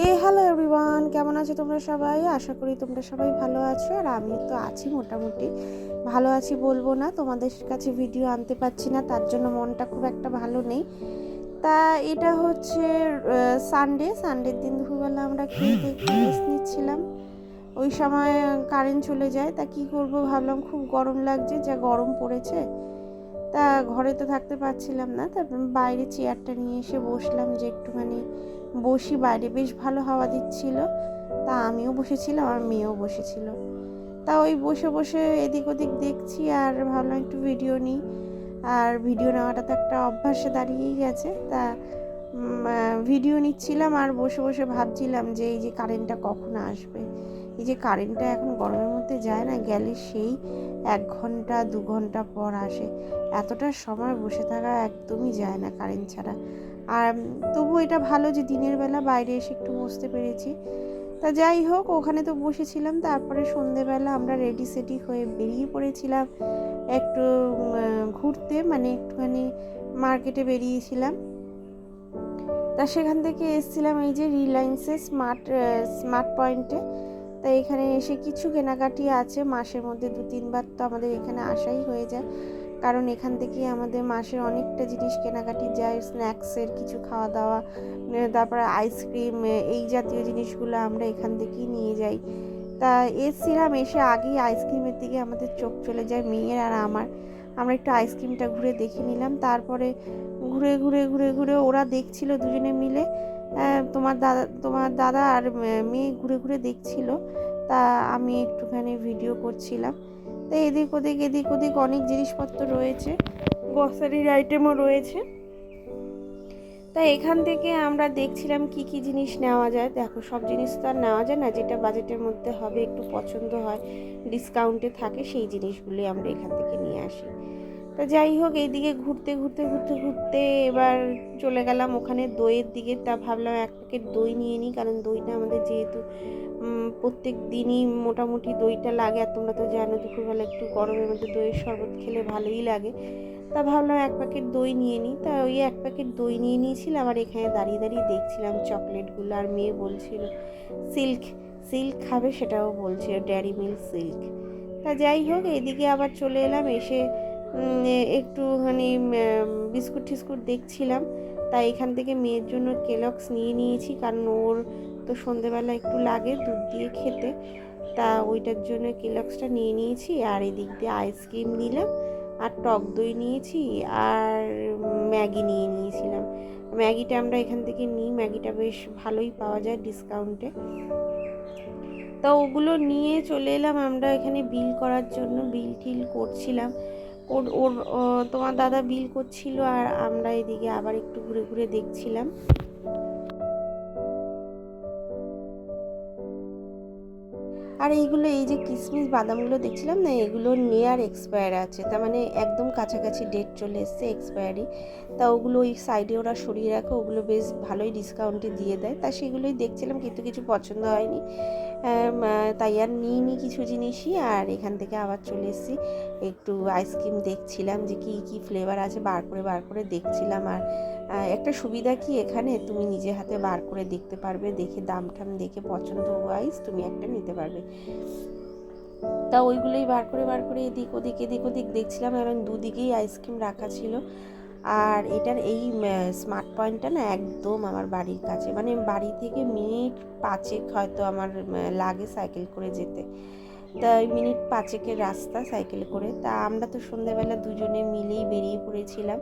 এ hello everyone কেমন আছো তোমরা সবাই? আশা করি তোমরা সবাই ভালো আছো, আর আমি তো আছি মোটামুটি। ভালো আছি বলব না, তোমাদের কাছে ভিডিও আনতে পারছি না, তার জন্য মনটা খুব একটা ভালো নেই। তা এটা হচ্ছে সানডে সানডের দিন দুপুরবেলা আমরা দেখে রেস্ট নিচ্ছিলাম। ওই সময় কারেন্ট চলে যায়, তা কি করব ভাবলাম, খুব গরম লাগছে, যা গরম পড়েছে। তা ঘরে তো থাকতে পারছিলাম না, তারপর বাইরে চেয়ারটা নিয়ে এসে বসলাম যে একটুখানি বসি, বাইরে বেশ ভালো হাওয়া দিচ্ছিল। তা আমিও বসেছিলাম, আর মেয়েও বসেছিল। তা ওই বসে বসে এদিক ওদিক দেখছি আর ভাবলাম একটু ভিডিও নিই। আর ভিডিও নেওয়াটা তো একটা অভ্যাসে দাঁড়িয়েই গেছে। তা ভিডিও নিচ্ছিলাম আর বসে বসে ভাবছিলাম যে এই যে কারেন্টটা কখন আসবে। এই যে কারেন্টটা এখন গরমের মধ্যে যায় না, গেলে সেই এক ঘণ্টা, দু ঘণ্টা পর আসে। এতটা সময় বসে থাকা একদমই যায় না কারেন্ট ছাড়া। আর তবু এটা ভালো যে দিনের বেলা বাইরে এসে একটু বসতে পেরেছি। তা যাই হোক, ওখানে তো বসেছিলাম, তারপরে সন্ধেবেলা আমরা রেডি সেডি হয়ে বেরিয়ে পড়েছিলাম একটু ঘুরতে মানে একটুখানি মার্কেটে বেরিয়েছিলাম। তা সেখান থেকে এসেছিলাম এই যে রিলায়েন্সের স্মার্ট স্মার্ট পয়েন্টে তা এখানে এসে কিছু কেনাকাটি আছে। মাসের মধ্যে দু, তিনবার তো আমাদের এখানে আসাই হয়ে যায়। কারণ এখান থেকে আমাদের মাসের অনেকটা জিনিস কেনাকাটি যায়। স্ন্যাক্সের কিছু খাওয়া দাওয়া তারপরে আইসক্রিম এই জাতীয় জিনিসগুলো আমরা এখান থেকেই নিয়ে যাই। তা এসছিলাম এসে আগেই আইসক্রিমের দিকে আমাদের চোখ চলে যায়, মেয়ের আর আমার। আমরা একটু আইসক্রিমটা ঘুরে দেখে নিলাম। তারপরে ঘুরে ঘুরে ঘুরে ঘুরে ওরা দেখছিল দুজনে মিলে। তোমার দাদা তোমার দাদা আর মেয়ে ঘুরে ঘুরে দেখছিল। তা আমি একটুখানি ভিডিও করছিলাম। তো এদিক ওদিক এদিক ওদিক অনেক জিনিসপত্র রয়েছে। গ্রসারির আইটেমও রয়েছে। তাই এখান থেকে আমরা দেখছিলাম কি কি জিনিস নেওয়া যায়। দেখো, সব জিনিস তো আর নেওয়া যায় না। যেটা বাজেটের মধ্যে হবে, একটু পছন্দ হয় ডিসকাউন্টে থাকে, সেই জিনিসগুলি আমরা এখান থেকে নিয়ে আসি। তা যাই হোক, এইদিকে ঘুরতে ঘুরতে ঘুরতে ঘুরতে এবার চলে গেলাম ওখানে দইয়ের দিকে। তা ভাবলাম এক প্যাকেট দই নিয়ে নিই, কারণ দইটা আমাদের যেহেতু প্রত্যেক দিনই মোটামুটি দইটা লাগে, আর তোমরা তো জানো দুপুরবেলা একটু গরমের মধ্যে দইয়ের শরবত খেলে ভালোই লাগে। তা ভাবলাম এক প্যাকেট দই নিয়ে নিই, তা ওই এক প্যাকেট দই নিয়ে নিয়েছিলাম, আর এখানে দাঁড়িয়ে দাঁড়িয়ে দেখছিলাম চকলেটগুলো, আর মেয়ে বলছিল, সিল্ক সিল্ক খাবে? সেটাও বলছিল ড্যারি মিল্ক সিল্ক। তা যাই হোক এদিকে আবার চলে এলাম, এসে একটুখানি বিস্কুট টিস্কুট দেখছিলাম। তাই এখান থেকে মেয়ের জন্য কেলক্স নিয়ে নিয়েছি, কারণ ওর তো সন্ধেবেলা একটু লাগে দুধ দিয়ে খেতে। তা ওইটার জন্য কেলক্সটা নিয়ে নিয়েছি, আর এদিক দিয়ে আইসক্রিম নিলাম, আর টক দই নিয়েছি, আর ম্যাগি নিয়ে নিয়েছিলাম। ম্যাগিটা আমরা এখান থেকে নিই ম্যাগিটা বেশ ভালোই পাওয়া যায় ডিসকাউন্টে তা ওগুলো নিয়ে চলে এলাম আমরা এখানে বিল করার জন্য বিল টিল করছিলাম। ওর ওর তোমার দাদা বিল করছিল আর আমরা এদিকে আবার একটু ঘুরে ঘুরে দেখছিলাম। আর এইগুলো, এই যে কিসমিস বাদামগুলো দেখছিলাম না, এগুলো নেয়ার এক্সপায়ার আছে। তার মানে একদম কাছাকাছি ডেট চলে এসছে এক্সপায়ারি তা ওগুলো ওই সাইডে ওরা সরিয়ে রাখে, ওগুলো বেশ ভালোই ডিসকাউন্টে দিয়ে দেয়। তা সেগুলোই দেখছিলাম, কিন্তু কিছু পছন্দ হয়নি। তাই আর নিইনি কিছু জিনিসই। আর এখান থেকে আবার চলে এসেছি। একটু আইসক্রিম দেখছিলাম যে কী কী ফ্লেভার আছে, বার করে বার করে দেখছিলাম। আর একটা সুবিধা কি এখানে, তুমি নিজে হাতে বার করে দেখতে পারবে, দেখে দাম ঠাম দেখে পছন্দ ওয়াইজ তুমি একটা নিতে পারবে। তা ওইগুলোই বার করে বার করে এদিক ওদিক এদিক ওদিক দেখছিলাম এবং দুদিকেই আইসক্রিম রাখা ছিল। আর এটার এই স্মার্ট পয়েন্টটা না একদম আমার বাড়ির কাছে। মানে বাড়ি থেকে মিনিট পাঁচেক হয়তো আমার লাগে সাইকেল করে যেতে। তা মিনিট পাঁচেকের রাস্তা সাইকেলে করে। তা আমরা তো সন্ধ্যেবেলা দুজনে মিলেই বেরিয়ে পড়েছিলাম।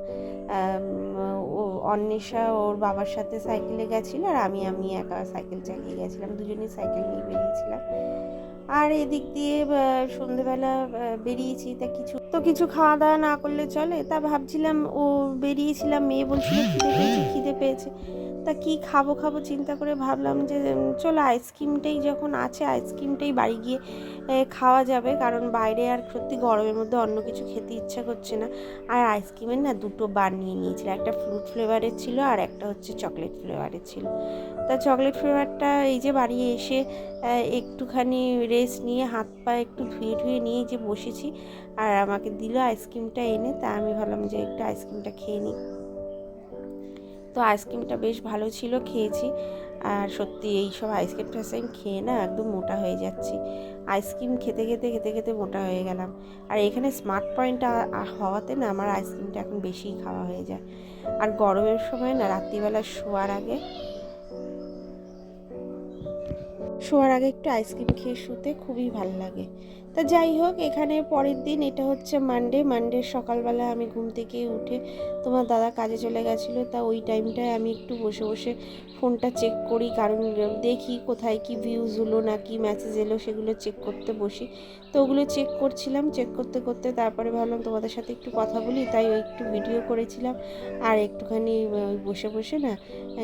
ও, অন্বেষা ওর বাবার সাথে সাইকেলে গেছিল আর আমি আমি একা সাইকেল চালিয়ে গেছিলাম। দুজনেই সাইকেল নিয়ে বেরিয়েছিলাম। আর এদিক দিয়ে সন্ধেবেলা বেরিয়েছি তা কিছু তো কিছু খাওয়া দাওয়া না করলে চলে? তা ভাবছিলাম ও বেরিয়েছিলাম মেয়ে বলছিল খিদে পেয়েছে খিদে পেয়েছে। তা কি খাব খাব চিন্তা করে ভাবলাম যে চলো আইসক্রিমটাই যখন আছে আইসক্রিমটাই বাড়ি গিয়ে খাওয়া যাবে। কারণ বাইরে আর সত্যি গরমের মধ্যে অন্য কিছু খেতে ইচ্ছা করছে না। আর আইসক্রিমের না দুটো বার নিয়ে নিয়েছিল। একটা ফ্রুট ফ্লেভারের ছিল আর একটা হচ্ছে চকলেট ফ্লেভারের ছিল। তা চকলেট ফ্লেভারটা এই যে বাড়ি এসে একটুখানি রেস্ট নিয়ে হাত পা একটু ধুয়ে ধুয়ে নিয়ে যে বসেছি আর আমাকে দিল আইসক্রিমটা এনে, তা আমি ভাবলাম যে একটু আইসক্রিমটা খেয়ে নিই। তো আইসক্রিমটা বেশ ভালো ছিল, খেয়েছি। আর সত্যি এই সব আইসক্রিম টাইসক্রিম খেয়ে না একদম মোটা হয়ে যাচ্ছি। আইসক্রিম খেতে খেতে খেতে খেতে মোটা হয়ে গেলাম। আর এখানে স্মার্ট পয়েন্ট হওয়াতে না আমার আইসক্রিমটা এখন বেশিই খাওয়া হয়ে যায়। আর গরমের সময় না রাত্রিবেলা শোয়ার আগে শোয়ার আগে একটু আইসক্রিম খেয়ে শুতে খুবই ভালো লাগে। তা যাই হোক, এখানে পরের দিন, এটা হচ্ছে মানডে মানডে সকালবেলা আমি ঘুম থেকে উঠে তোমার দাদা কাজে চলে গেছিল, তা ওই টাইমটায় আমি একটু বসে বসে ফোনটা চেক করি, কারণ দেখি কোথায় কি ভিউজ হলো না কি মেসেজ এলো, সেগুলো চেক করতে বসি। তো ওগুলো চেক করছিলাম চেক করতে করতে তারপরে ভাবলাম তোমাদের সাথে একটু কথা বলি, তাই ওই একটু ভিডিও করেছিলাম। আর একটুখানি বসে বসে না,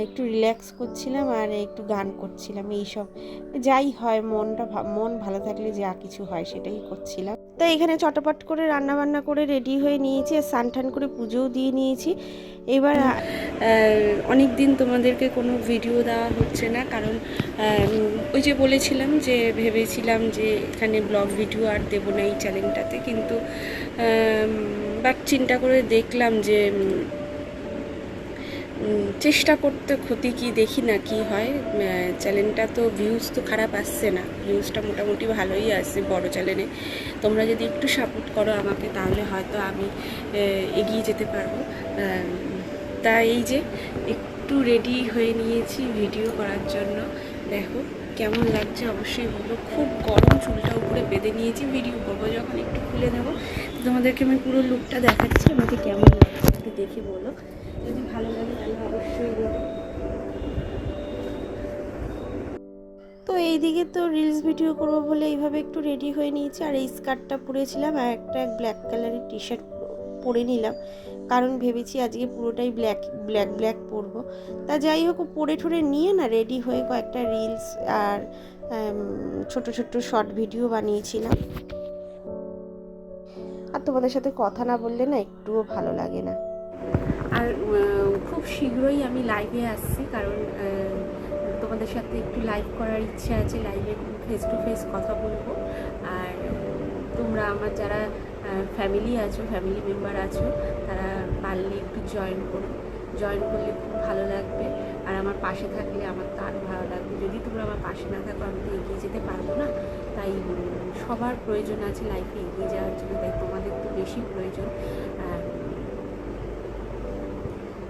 একটু রিল্যাক্স করছিলাম আর একটু গান করছিলাম, এইসব। যাই হয়, মনটা মন ভালো থাকলে যা কিছু হয় সেটাই করছিলাম। তো এখানে চটপট করে রান্না বান্না করে রেডি হয়ে নিয়েছি আর স্নান করে পুজোও দিয়ে নিয়েছি। এবার অনেক দিন তোমাদেরকে কোনো ভিডিও দেওয়া হচ্ছে না, কারণ ওই যে বলেছিলাম যে ভেবেছিলাম যে এখানে ব্লগ ভিডিও আর দেবো না এই চ্যানেলটাতে কিন্তু বাট চিন্তা করে দেখলাম যে চেষ্টা করতে ক্ষতি কি দেখি না কি হয় চ্যানেলটা তো ভিউজ তো খারাপ আসছে না ভিউজটা মোটামুটি ভালোই আসছে বড় চ্যানেলে তোমরা যদি একটু সাপোর্ট করো আমাকে, তাহলে হয়তো আমি এগিয়ে যেতে পারব। তা এই যে একটু রেডি হয়ে নিয়েছি ভিডিও করার জন্য। দেখো কেমন লাগছে, অবশ্যই বলো। খুব গরম চুলটা উপরে বেঁধে নিয়েছি ভিডিও করব যখন একটু খুলে নেব। তোমাদেরকে আমি পুরো লুকটা দেখাচ্ছি, আমাকে কেমন লাগছে একটু দেখে বলো। যদি ভালো লাগে তাহলে অবশ্যই তো এইদিকে তো রিলস ভিডিও করব বলে এইভাবে একটু রেডি হয়ে নিয়েছি, আর এই স্কার্টটা পরেছিলাম আর একটা ব্ল্যাক কালারের টি শার্ট পরে নিলাম। কারণ ভেবেছি আজকে পুরোটাই ব্ল্যাক ব্ল্যাক ব্ল্যাক পরবো। তা যাই হোক পরে ঠরে নিয়ে না রেডি হয়ে কয়েকটা রিলস আর ছোট ছোট শর্ট ভিডিও বানিয়েছিলাম। আর তোমাদের সাথে কথা না বললে না একটুও ভালো লাগে না। আর খুব শীঘ্রই আমি লাইভে আসছি, কারণ তোমাদের সাথে একটু লাইভ করার ইচ্ছে আছে লাইভে ফেস টু ফেস কথা বলব। আর তোমরা আমার যারা ফ্যামিলি আছো ফ্যামিলি মেম্বার আছো, তারা পারলে একটু জয়েন করো। জয়েন করলে খুব ভালো লাগবে। আর আমার পাশে থাকলে আমার তো আরও ভালো লাগবে। যদি তোমরা আমার পাশে না থাকো, আমি তো এগিয়ে যেতে পারব না। তাই সবার প্রয়োজন আছে লাইফে এগিয়ে যাওয়ার জন্য, তাই তোমাদের তো বেশি প্রয়োজন।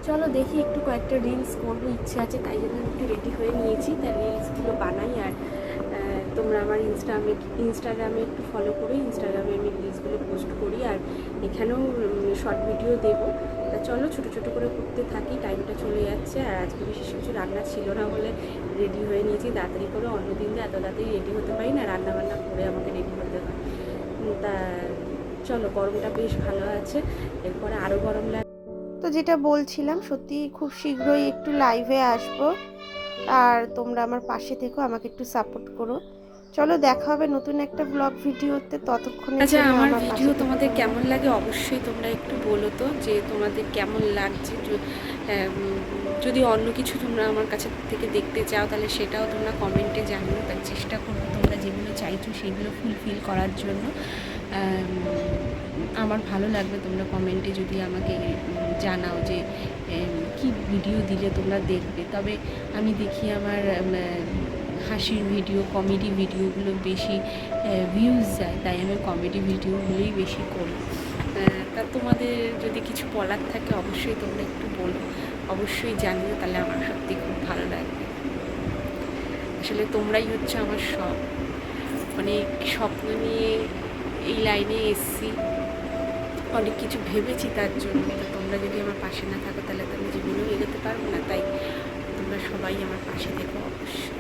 চলো দেখি একটু কয়েকটা রিলস করব, ইচ্ছে আছে, তাই জন্য একটু রেডি হয়ে নিয়েছি। তাই রিলসগুলো বানাই আর তোমরা আমার ইনস্টাগ্রামে ইনস্টাগ্রামে একটু ফলো করো ইনস্টাগ্রামে আমি রিলসগুলো পোস্ট করি আর এখানেও শর্ট ভিডিও দেবো। তা চলো ছোটো ছোটো করে করতে থাকি টাইমটা চলে যাচ্ছে আর আজকে বিশেষ কিছু রান্না ছিল না বলে রেডি হয়ে নিয়েছি। তাড়াতাড়ি করে অন্যদিন এত তাড়াতাড়ি রেডি হতে পারি না রান্না বান্না করে আমাকে রেডি হতে হয়। তা চলো গরমটা বেশ ভালো আছে, এরপরে আরও গরম লাগে। তো যেটা বলছিলাম সত্যি খুব শীঘ্রই একটু লাইভে আসব। আর তোমরা আমার পাশে থেকো আমাকে একটু সাপোর্ট করো। চলো দেখা হবে নতুন একটা ব্লগ ভিডিওতে ততক্ষণে আচ্ছা আমার ভিডিও তোমাদের কেমন লাগে অবশ্যই তোমরা একটু বলো তো যে তোমাদের কেমন লাগছে। যদি অন্য কিছু তোমরা আমার কাছে থেকে দেখতে চাও তাহলে সেটাও তোমরা কমেন্টে জানিও। তার চেষ্টা করব তোমরা যেগুলো চাইছো সেগুলো ফুলফিল করার জন্য। আমার ভালো লাগবে তোমরা কমেন্টে যদি আমাকে জানাও যে কি ভিডিও দিলে তোমরা দেখবে। তবে আমি দেখি আমার হাসির ভিডিও কমেডি ভিডিওগুলো বেশি ভিউজ যায়, তাই আমি কমেডি ভিডিওগুলোই বেশি করি। তা তোমাদের যদি কিছু বলার থাকে অবশ্যই তোমরা একটু বলো। অবশ্যই জানিও, তাহলে আমার সত্যি খুব ভালো লাগবে। আসলে তোমরাই হচ্ছে আমার সব অনেক স্বপ্ন নিয়ে লাইনে এসছি। অনেক কিছু ভেবেছি তার জন্য। তো তোমরা যদি আমার পাশে না থাকো, তাহলে তো আমি জীবনেও এগোতে পারব না। তাই তোমরা সবাই আমার পাশে থেকো অবশ্যই।